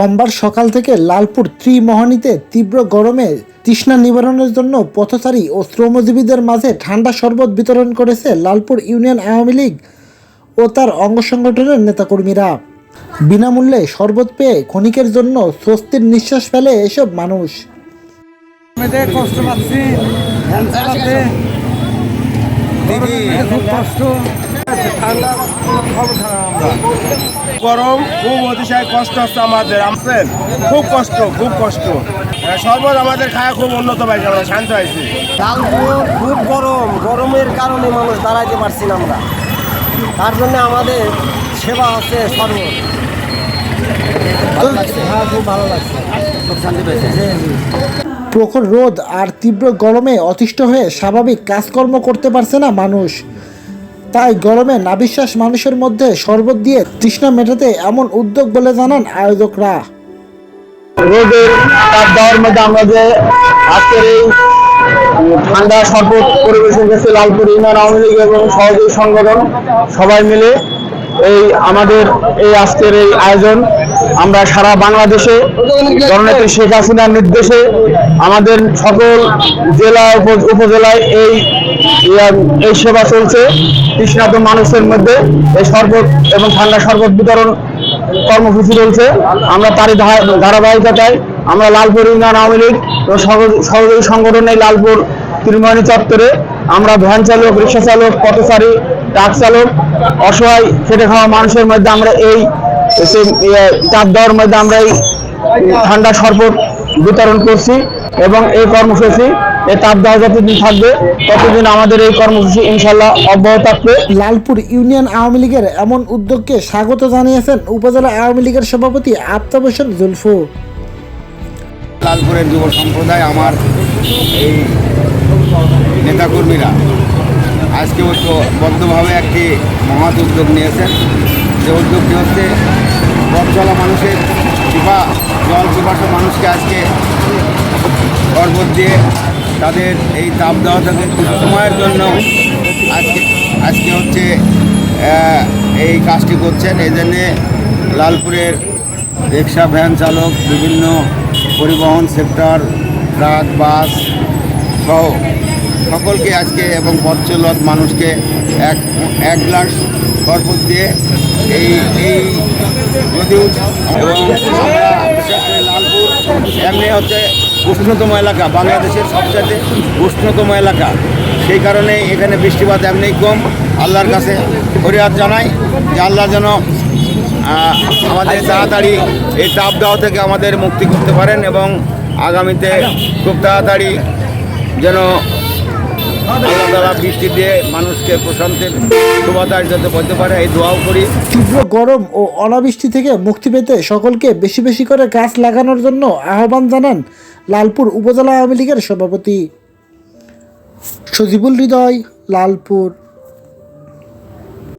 সোমবার সকাল থেকে লালপুর ত্রিমোহনীতে তীব্র গরমে তৃষ্ণা নিবারণের জন্য পথচারী ও শ্রমজীবীদের মাঝে ঠান্ডা শরবত বিতরণ করেছে লালপুর ইউনিয়ন আওয়ামী লীগ ও তার অঙ্গ সংগঠনের নেতাকর্মীরা। বিনামূল্যে শরবত পেয়ে ক্ষণিকের জন্য স্বস্তির নিঃশ্বাস ফেলে এসব মানুষ। কষ্ট পাচ্ছি খুব ঠান্ডা গরম খুব অতিশয় কষ্ট হচ্ছে আমাদের আমছেন খুব কষ্ট খুব কষ্ট। আহ, শরবত আমাদের খায় খুব উন্নত পাইছে আমরা শান্ত হয়েছি খুব গরম গরমের কারণে মানুষ দাঁড়াইতে পারছি না আমরা। তার জন্য আমাদের সেবা হচ্ছে সর্বত হ্যাঁ খুব ভালো লাগছে। খুব শান্তি পেয়েছে। প্রখর রোদ আর তীব্র গরমে অতিষ্ঠ হয়ে স্বাভাবিক কাজকর্ম করতে পারছে না মানুষ। তাই গরমে নাবিশ্বাস মানুষের মধ্যে শরবত দিয়ে তৃষ্ণা মেটাতে এমন উদ্যোগ বলে জানান আয়োজকরা। রোদের দেওয়ার মধ্যে আমরা যে আজকের এই ঠান্ডা শরবত পরিবেশন করছে লালপুর ইউনিয়ন আওয়ামী লীগ এবং সহযোগী সংগঠন, সবাই মিলে এই আমাদের এই আজকের এই আয়োজন। আমরা সারা বাংলাদেশে জননেত্রী শেখ হাসিনার নির্দেশে আমাদের সকল জেলা উপ- উপজেলায় এই এই সেবা চলছে। তৃষ্ণাত মানুষের মধ্যে এই শরবত এবং ঠান্ডা শরবত বিতরণ কর্মসূচি চলছে। আমরা তারই ধারাবাহিকতায় আমরা লালপুর ইউনিয়ন আওয়ামী লীগ ও সহযোগী সংগঠন লালপুর ত্রিমোহনী চত্বরে আমরা ভ্যান চালক, রিক্সা চালক, পথচারী, ট্রাক চালক, অসহায়, খেটে খাওয়া মানুষের মধ্যে আমরা এই চাপ দেওয়ার মধ্যে আমরা এই ঠান্ডা শরবত বিতরণ করছি এবং এই কর্মসূচি এই তাপ দেওয়া যতদিন থাকবে ততদিন আমাদের এই কর্মসূচি ইনশাল্লাহ অব্যাহত থাকবে। লালপুর ইউনিয়ন আওয়ামী লীগের এমন উদ্যোগকে স্বাগত জানিয়েছেন উপজেলা আওয়ামী লীগের সভাপতি আফতাব হোসেন জুলফু। লালপুরের যুব সম্প্রদায় আমার এই নেতাকর্মীরা আজকে ঐক্যবদ্ধভাবে একটি মহৎ উদ্যোগ নিয়েছেন। যে উদ্যোগটি হচ্ছে পথ মানুষের পিপা জল পিপাসা মানুষকে আজকে শরবত দিয়ে তাদের এই তাপ দেওয়া থেকে কিছু সময়ের জন্য আজকে আজকে হচ্ছে এই কাজটি করছেন। এই জন্যে লালপুরের রিক্সা ভ্যান চালক, বিভিন্ন পরিবহন সেক্টর, ট্রাক, বাস সহ সকলকে আজকে এবং পথ চলত মানুষকে এক এক গ্লাস শরবত দিয়ে এই এই যদিও এবং লালপুর, এমনি হচ্ছে উষ্ণতম এলাকা বাংলাদেশের সবচেয়ে উষ্ণতম এলাকা। সেই কারণে এখানে বৃষ্টিপাত এমনি কম। আল্লাহর কাছে ফরিয়াদ জানাই যে আল্লাহ যেন আমাদের তাড়াতাড়ি এই তাপ দেওয়া থেকে আমাদের মুক্তি করতে পারেন এবং আগামীতে খুব তাড়াতাড়ি যেন আল্লাহ বৃষ্টি দিয়ে মানুষকে প্রশান্তের সুবাতাস যাতে বলতে পারে, এই দোয়াও করি। তীব্র গরম ও অনাবৃষ্টি থেকে মুক্তি পেতে সকলকে বেশি বেশি করে গাছ লাগানোর জন্য আহ্বান জানান লালপুর উপজেলা আওয়ামী লীগের সভাপতি। সজিবুল হৃদয়, লালপুর।